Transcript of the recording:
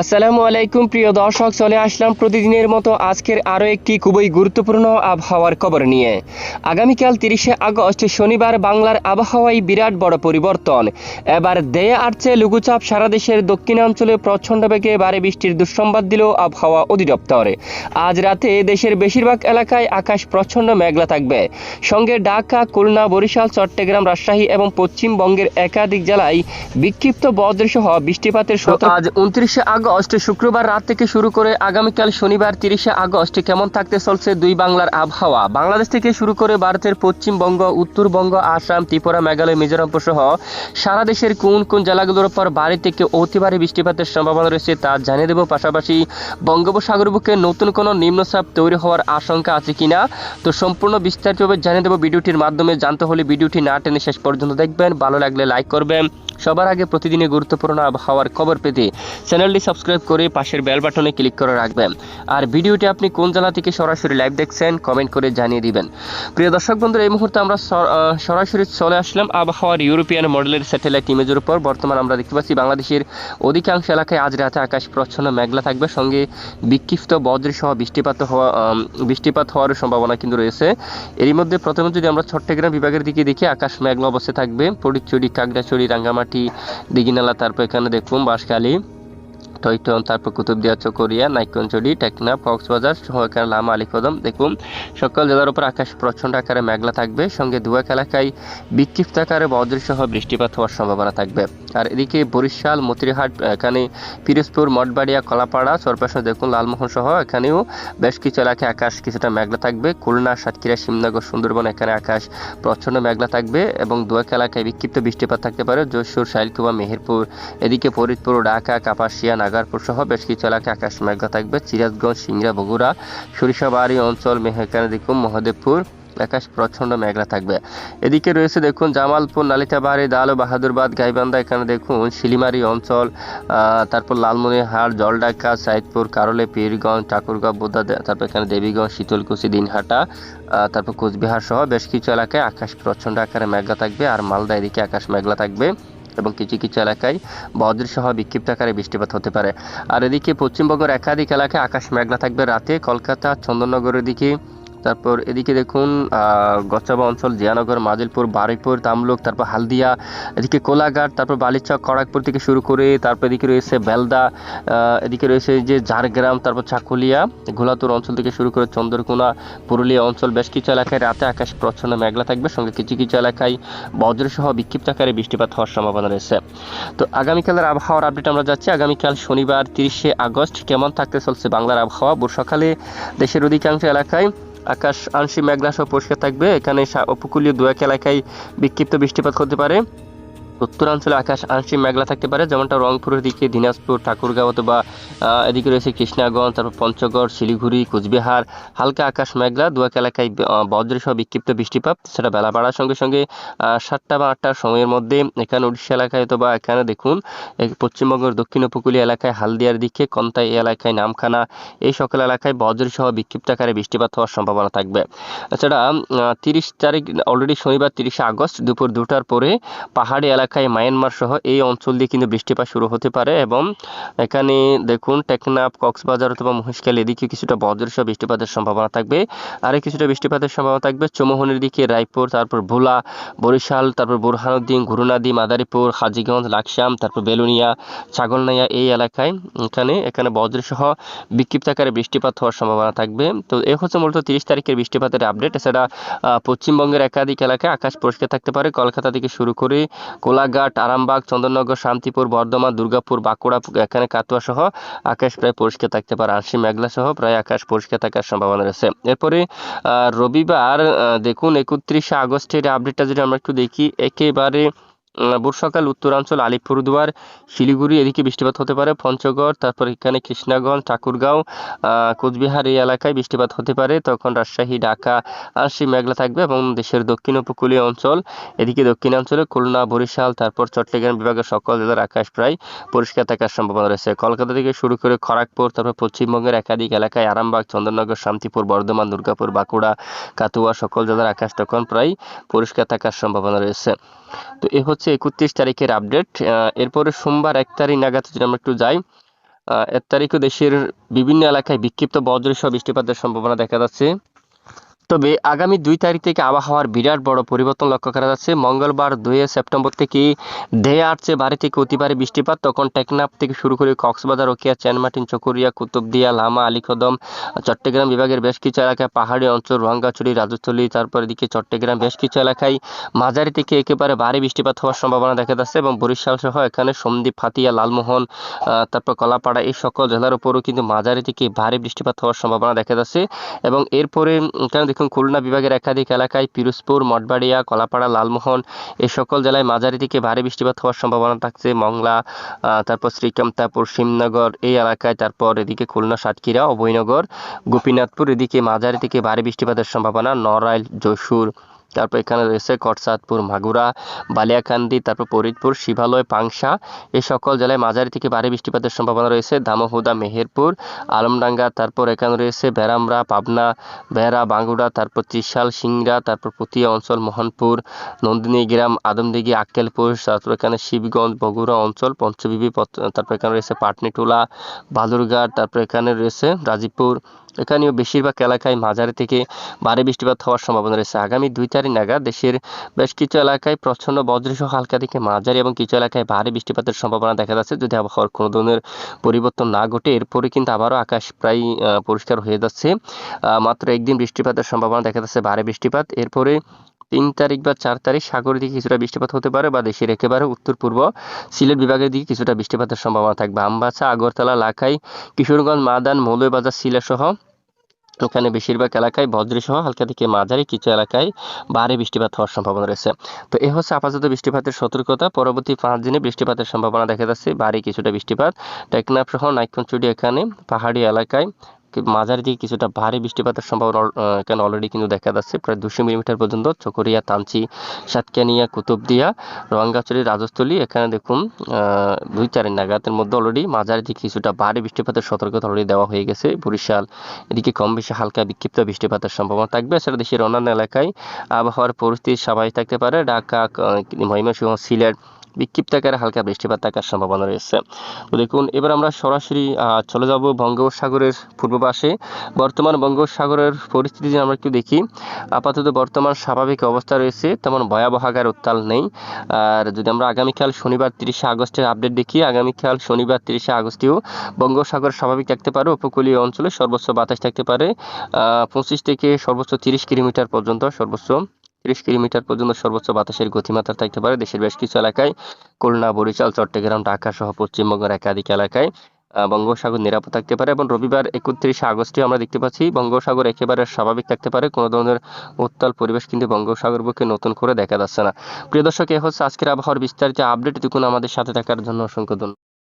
আসসালামু আলাইকুম প্রিয় দর্শক চলে আসলাম প্রতিদিনের মতো আজকের আরও একটি খুবই গুরুত্বপূর্ণ আবহাওয়ার খবর নিয়ে। আগামীকাল তিরিশে আগস্ট শনিবার বাংলার আবহাওয়ায় বিরাট বড় পরিবর্তন। এবার দেয়া আসছে লঘুচাপ সারা দেশের দক্ষিণাঞ্চলে প্রচণ্ড বেগে বারে বৃষ্টির দুঃসংবাদ দিল আবহাওয়া অধিদপ্তর। আজ রাতে দেশের বেশিরভাগ এলাকায় আকাশ প্রচণ্ড মেঘলা থাকবে। সঙ্গে ঢাকা খুলনা বরিশাল চট্টগ্রাম রাজশাহী এবং পশ্চিমবঙ্গের একাধিক জেলায় বিক্ষিপ্ত বজ্রসহ বৃষ্টিপাতের আজ উনত্রিশে আগস্ট শুক্রবার রাত থেকে শুরু করে আগামীকাল শনিবার তিরিশে আগস্ট কেমন থাকতে চলছে দুই বাংলার আবহাওয়া? বাংলাদেশ থেকে শুরু করে ভারতের পশ্চিমবঙ্গ, উত্তরবঙ্গ, আসাম, ত্রিপুরা, মেঘালয়, মিজোরাম সহ সারা দেশের কোন কোন জেলাগুলোর উপর ভারী থেকে অতি ভারী বৃষ্টিপাতের সম্ভাবনা রয়েছে তা জানিয়ে দেব। পাশাপাশি বঙ্গোপসাগর বুকে নতুন কোনো নিম্নচাপ তৈরি হওয়ার আশঙ্কা আছে কিনা? তো সম্পূর্ণ বিস্তারিতভাবে জানিয়ে দেবো ভিডিওটির মাধ্যমে। জানতে হলে ভিডিওটি না টেনে শেষ পর্যন্ত দেখবেন। ভালো লাগলে লাইক করবেন। সবার আগে প্রতিদিনের গুরুত্বপূর্ণ আবহাওয়ার খবর পেতে চ্যানেলটি সাবস্ক্রাইব করে পাশের বেল বাটনে ক্লিক করে রাখবেন। আর ভিডিওটি আপনি কোন জেলা থেকে সরাসরি লাইভ দেখছেন কমেন্ট করে জানিয়ে দিবেন। প্রিয় দর্শক বন্ধুরা, এই মুহূর্তে আমরা সরাসরি চলে আসলাম আবহাওয়ার ইউরোপিয়ান মডেলের স্যাটেলাইট ইমেজের উপর। বর্তমান আমরা দেখতে পাচ্ছি বাংলাদেশের অধিকাংশ এলাকায় আজ রাতে আকাশ প্রচ্ছন্ন, মেঘলা থাকবে। সঙ্গে বিক্ষিপ্ত বজ্রসহ বৃষ্টিপাত হওয়া বৃষ্টিপাত হওয়ার সম্ভাবনা কিন্তু রয়েছে। এরই মধ্যে প্রথমে যদি আমরা চট্টগ্রাম বিভাগের দিকে দেখি, আকাশ মেঘলা অবস্থায় থাকবে। ফটিকচুরি কাকড়াছড়ি রাঙ্গামাটি, দিঘিনালা, তারপর এখানে দেখুন বাঁশখালী। টয়টন তারপর কুতুবদিয়া চকরিয়া নাইকনচড়ি টেকনা কক্সবাজার সহ এখানে লামা আলিকদম দেখুন। সকল জেলার উপর আকাশ প্রচণ্ড আকারে মেঘলা থাকবে, সঙ্গে দুয়াক এলাকায় বিক্ষিপ্ত আকারে বজ্রসহ বৃষ্টিপাত হওয়ার সম্ভাবনা থাকবে। আর এদিকে বরিশাল, মতিরহাট, এখানে পিরোজপুর, মঠবাড়িয়া, কলাপাড়া চরপাশে দেখুন লালমোহন সহ, এখানেও বেশ কিছু এলাকায় আকাশ কিছুটা মেঘলা থাকবে। খুলনা, সাতক্ষীরা সিমনগর সুন্দরবন, এখানে আকাশ প্রচণ্ড মেঘলা থাকবে এবং দুয়াক এলাকায় বিক্ষিপ্ত বৃষ্টিপাত থাকতে পারে, যশোর, শাইলকুবা, মেহেরপুর। এদিকে ফরিদপুর, ঢাকা, কাপাসিয়া নাগারপুর সহ বেশ কিছু এলাকায় আকাশ মেঘলা থাকবে। সিরাজগঞ্জ, সিংড়া, বগুড়া, সরিষাবাড়ি অঞ্চল মেহেকানে দেখুন মহাদেবপুর আকাশ প্রচণ্ড মেঘলা থাকবে। এদিকে রয়েছে দেখুন জামালপুর, নালিতাবাড়ি, দাল ও বাহাদুরবাদ, গাইবান্ধা, এখানে দেখুন শিলিমারি অঞ্চল তারপর লালমনিরহাট জলডাকা সাইদপুর, কারলে, পীরগঞ্জ, ঠাকুরগাঁও বোদা তারপর এখানে দেবীগঞ্জ, শীতলকুচি, দিনহাটা তারপর কোচবিহার সহ বেশ কিছু এলাকায় আকাশ প্রচণ্ড আকারে মেঘলা থাকবে। আর মালদা এদিকে আকাশ মেঘলা থাকবে। এবং কিছু কিছু এলাকায় বজ্রসহ বিক্ষিপ্ত আকারে বৃষ্টিপাত হতে পারে। আর এদিকে পশ্চিমবঙ্গের একাধিক এলাকায় আকাশ মেঘলা থাকবে। রাতে কলকাতা, চন্দননগরের দিকে তারপর এদিকে দেখুন আহ, গচ্চাবা অঞ্চল জিয়ানগর মাজিলপুর বারুইপুর তামলুক তারপর হালদিয়া এদিকে কোলাঘাট তারপর বালিচক খড়গপুর থেকে শুরু করে তারপর এদিকে রয়েছে বেলদা এদিকে রয়েছে যে ঝাড়গ্রাম তারপর চাকুলিয়া ঘোলাতুর অঞ্চল থেকে শুরু করে চন্দ্রকোনা পুরুলিয়া অঞ্চল বেশ কিছু এলাকায় রাতে আকাশ প্রচ্ছন্ন মেঘলা থাকবে। সঙ্গে কিছু কিছু এলাকায় বজ্রসহ বিক্ষিপ্ত আকারে বৃষ্টিপাত হওয়ার সম্ভাবনা রয়েছে। তো আগামীকালের আবহাওয়ার আপডেট আমরা যাচ্ছি। আগামীকাল শনিবার তিরিশে আগস্ট কেমন থাকতে চলছে বাংলার আবহাওয়া? সকালে দেশের অধিকাংশ এলাকায় আকাশ আংশিক মেঘলা সহ পরিষ্কার থাকবে। এখানে উপকূলীয় দু এক এলাকায় বিক্ষিপ্ত বৃষ্টিপাত হতে পারে। উত্তরাঞ্চলে আকাশ আংশিক মেঘলা থাকতে পারে, যেমনটা রংপুরের দিকে, দিনাজপুর ঠাকুরগাঁও অথবা এদিকে রয়েছে কৃষ্ণাগঞ্জ, তারপর পঞ্চগড়, শিলিগুড়ি, কোচবিহার, হালকা আকাশ মেঘলা দু এক এলাকায় বজ্রসহ বিক্ষিপ্ত বৃষ্টিপাত সেটা বেলা বাড়ার সঙ্গে সঙ্গে সাতটা বা আটটার সময়ের মধ্যে এখানে উড়িষ্যা এলাকায় অথবা এখানে দেখুন পশ্চিমবঙ্গের দক্ষিণ উপকূলীয় এলাকায় হালদিয়ার দিকে, কন্তাই এলাকায় নামখানা, এই সকল এলাকায় বজ্রসহ বিক্ষিপ্ত আকারে বৃষ্টিপাত হওয়ার সম্ভাবনা থাকবে। এছাড়া তিরিশ তারিখ, অলরেডি শনিবার তিরিশে আগস্ট, দুপুর দুটার পরে পাহাড়ি এলাকায় মায়ানমার সহ এই অঞ্চল দিয়ে কিন্তু বৃষ্টিপাত শুরু হতে পারে এবং এখানে দেখুন টেকনাফ, কক্সবাজার অথবা মহেশখালী এদিকে কিছুটা বজ্রসহ বৃষ্টিপাতের সম্ভাবনা থাকবে। আর কিছুটা বৃষ্টিপাতের সম্ভাবনা থাকবে। চৌমোহনের দিকে রায়পুর, তারপর ভোলা, বরিশাল, তারপর বুরহানুদ্দিন গুরুনাদি মাদারীপুর, হাজিগঞ্জ, লাকসাম, তারপর বেলুনিয়া, ছাগলনাইয়া এই এলাকায় এখানে এখানে বজ্রসহ বিক্ষিপ্ত আকারে বৃষ্টিপাত হওয়ার সম্ভাবনা থাকবে। তো এ হচ্ছে মূলত তিরিশ তারিখের বৃষ্টিপাতের আপডেট এছাড়া পশ্চিমবঙ্গের একাধিক এলাকায় আকাশ পরিষ্কার থাকতে পারে। কলকাতা থেকে শুরু করে কোলাঘাট আরামবাগ, চন্দননগর, শান্তিপুর, বর্ধমান, দুর্গাপুর, বাঁকুড়া, এখানে কাতুয়া সহ আকাশ প্রায় পরিষ্কার থাকতে পারে। আশি মেঘলা সহ প্রায় আকাশ পরিষ্কার থাকার সম্ভাবনা রয়েছে। এরপরে রবিবার দেখুন, একত্রিশে আগস্টের আপডেটটা যদি আমরা একটু দেখি, একেবারে সকাল উত্তরাঞ্চল আলিপুরদুয়ার শিলিগুড়ি, এদিকে বৃষ্টিপাত হতে পারে, পঞ্চগড়, তারপর এখানে কৃষ্ণাগঞ্জ, ঠাকুরগাঁও কোচবিহার এই এলাকায় বৃষ্টিপাত হতে পারে। তখন রাজশাহী, ঢাকা আংশিক মেঘলা থাকবে এবং দেশের দক্ষিণ উপকূলীয় অঞ্চল, এদিকে দক্ষিণাঞ্চলে খুলনা, বরিশাল, তারপর চট্টগ্রাম বিভাগের সকল জেলার আকাশ প্রায় পরিষ্কার থাকার সম্ভাবনা রয়েছে। কলকাতা থেকে শুরু করে খড়গপুর, তারপর পশ্চিমবঙ্গের একাধিক এলাকায় আরামবাগ, চন্দননগর, শান্তিপুর, বর্ধমান, দুর্গাপুর, বাঁকুড়া কাতুয়া সকল জেলার আকাশ তখন প্রায় পরিষ্কার থাকার সম্ভাবনা রয়েছে। তো এ হচ্ছে একত্রিশ তারিখের আপডেট এরপরে সোমবার এক তারিখ নাগাদ যদি আমরা একটু যাই এক তারিখও দেশের বিভিন্ন এলাকায় বিক্ষিপ্ত বজ্রসহ বৃষ্টিপাতের সম্ভাবনা দেখা যাচ্ছে। তবে আগামী দুই তারিখ থেকে আবহাওয়ার বিরাট বড় পরিবর্তন লক্ষ্য করা যাচ্ছে। মঙ্গলবার দুই সেপ্টেম্বর থেকে ধেয়ে আসছে ভারী থেকে অতি ভারী বৃষ্টিপাত, তখন টেকনাফ থেকে শুরু করে কক্সবাজার, রোকিয়া চ্যানমার্টিন চকরিয়া, কুতুবদিয়া, লামা, আলীকদম, চট্টগ্রাম বিভাগের বেশ কিছু এলাকায় পাহাড়ি অঞ্চল, রোহাঙ্গাছড়ি, রাজস্থলী তারপর এদিকে চট্টগ্রাম বেশ কিছু এলাকায় মাঝারি থেকে একেবারে ভারী বৃষ্টিপাত হওয়ার সম্ভাবনা দেখা যাচ্ছে এবং বরিশাল সহ এখানে সন্দ্বীপ ফাতিয়া লালমোহন তারপর কলাপাড়া এই সকল জেলার উপরও কিন্তু মাঝারি থেকে ভারী বৃষ্টিপাত হওয়ার সম্ভাবনা দেখা যাচ্ছে এবং এরপরে এখানে দেখুন খুলনা বিভাগের একাধিক এলাকায় পিরোজপুর, মঠবাড়িয়া, কলাপাড়া, লালমোহন এ সকল জেলায় মাঝারি থেকে ভারী বৃষ্টিপাত হওয়ার সম্ভাবনা থাকছে। মংলা তারপর শ্রীকান্তাপুর সিমনগর এই এলাকায়, তারপর এদিকে খুলনা, সাতক্ষীরা, অভয়নগর, গোপীনাথপুর এদিকে মাঝারি থেকে ভারী বৃষ্টিপাতের সম্ভাবনা। নড়াইল, যশোর তারপর এখানে রয়েছে কটসাদপুর, মাগুরা, বালিয়াকান্দি, তারপর ফরিদপুর, শিবালয়, পাংশা। এই সকল জেলায় মাঝারি থেকে ভারী বৃষ্টিপাতের সম্ভাবনা রয়েছে। দামোহদা, মেহেরপুর, আলমডাঙ্গা, তারপর এখানে রয়েছে বেরামরা পাবনা, বেহরা বাঙ্গুড়া তারপর ত্রিশাল, সিংড়া, তারপর পুতিয়া অঞ্চল, মোহনপুর নন্দিনী গ্রাম আদমদিঘি, আক্কেলপুর, তারপর এখানে শিবগঞ্জ, বগুড়া অঞ্চল, পঞ্চবিবি তারপর এখানে রয়েছে পাটনিটোলা, বালুরঘাট, তারপর এখানে রয়েছে রাজীবপুর এখানেও বেশিরভাগ এলাকায় মাঝারি থেকে ভারী বৃষ্টিপাত হওয়ার সম্ভাবনা রয়েছে। আগামী দুই তারিখ নাগাদ দেশের বেশ কিছু এলাকায় প্রচণ্ড বজ্রসহ হালকা থেকে মাঝারি এবং কিছু এলাকায় ভারী বৃষ্টিপাতের সম্ভাবনা দেখা যাচ্ছে। যদি আবহাওয়ার কোনো ধরনের পরিবর্তন না ঘটে, এরপরে কিন্তু আবারও আকাশ প্রায় পরিষ্কার হয়ে যাচ্ছে। মাত্র একদিন বৃষ্টিপাতের সম্ভাবনা দেখা যাচ্ছে ভারী বৃষ্টিপাত। এরপরে তিন তারিখ বা চার তারিখ সাগরের দিকে কিছুটা বৃষ্টিপাত হতে পারে বা দেশের একেবারে উত্তর পূর্ব সিলেট বিভাগের দিকে কিছুটা বৃষ্টিপাতের সম্ভাবনা থাকবে। আমবাসা, আগরতলা, লাখাই, কিশোরগঞ্জ, মাদান, মৌলভীবাজার সিলেট সহ এখানে বেশিরভাগ এলাকায় বজ্রসহ হালকা থেকে মাঝারি কিছু এলাকায় ভারী বৃষ্টিপাত হওয়ার সম্ভাবনা রয়েছে। তো এ হচ্ছে আপাতত বৃষ্টিপাতের সতর্কতা। পরবর্তী পাঁচ দিনে বৃষ্টিপাতের সম্ভাবনা দেখা যাচ্ছে। ভারী কিছুটা বৃষ্টিপাত। টেকনাফ সহ নাইকনচুরি এখানে, পাহাড়ি এলাকায় মাঝারি দিকে কিছুটা ভারী বৃষ্টিপাতের সম্ভাবনা এখানে অলরেডি কিন্তু দেখা যাচ্ছে। প্রায় দুশো মিলিমিটার পর্যন্ত চকরিয়া তানচি সাতকানিয়া, কুতুবদিয়া রঙ্গাচুরি রাজস্থলী, এখানে দেখুন দুই চার নাগাদের মধ্যে অলরেডি মাঝারি দিকে কিছুটা ভারী বৃষ্টিপাতের সতর্কতা অলরেডি দেওয়া হয়ে গেছে। বরিশাল এদিকে কম বেশি হালকা বিক্ষিপ্ত বৃষ্টিপাতের সম্ভাবনা থাকবে। এছাড়া দেশের অন্যান্য এলাকায় আবহাওয়ার পরিস্থিতি স্বাভাবিক থাকতে পারে। ঢাকা ময়মনসিংহ সিলেট বিক্ষিপ্ত আকারে হালকা বৃষ্টিপাত থাকার সম্ভাবনা রয়েছে। তো দেখুন, এবার আমরা সরাসরি চলে যাব বঙ্গোপসাগরের পূর্ব পাশে বর্তমান বঙ্গোপসাগরের পরিস্থিতি যদি আমরা একটু দেখি, আপাতত বর্তমান স্বাভাবিক অবস্থা রয়েছে, তেমন ভয়াবহ আকার উত্তাল নেই। আর যদি আমরা আগামীকাল শনিবার তিরিশে আগস্টের আপডেট দেখি, আগামীকাল শনিবার তিরিশে আগস্টেও বঙ্গোপসাগর স্বাভাবিক থাকতে পারে, উপকূলীয় অঞ্চলে সর্বোচ্চ বাতাস থাকতে পারে। পঁচিশ থেকে সর্বোচ্চ তিরিশ কিলোমিটার পর্যন্ত সর্বোচ্চ তিরিশ কিলোমিটার পর্যন্ত সর্বোচ্চ বাতাসের গতিমাত্রা থাকতে পারে দেশের বেশ কিছু এলাকায়। খুলনা বরিশাল চট্টগ্রাম ঢাকা সহ পশ্চিমবঙ্গের একাধিক এলাকায় আহ, বঙ্গোপসাগর নিরাপদ থাকতে পারে এবং রবিবার একত্রিশে আগস্টে আমরা দেখতে পাচ্ছি বঙ্গোপসাগর একেবারে স্বাভাবিক থাকতে পারে। কোনো ধরনের উত্তাল পরিবেশ কিন্তু বঙ্গোপসাগর বুকে নতুন করে দেখা যাচ্ছে না। প্রিয় দর্শক এ হচ্ছে আজকের আবহাওয়ার বিস্তারিত আপডেট। দেখুন আমাদের সাথে থাকার জন্য অসংখ্য ধন্যবাদ।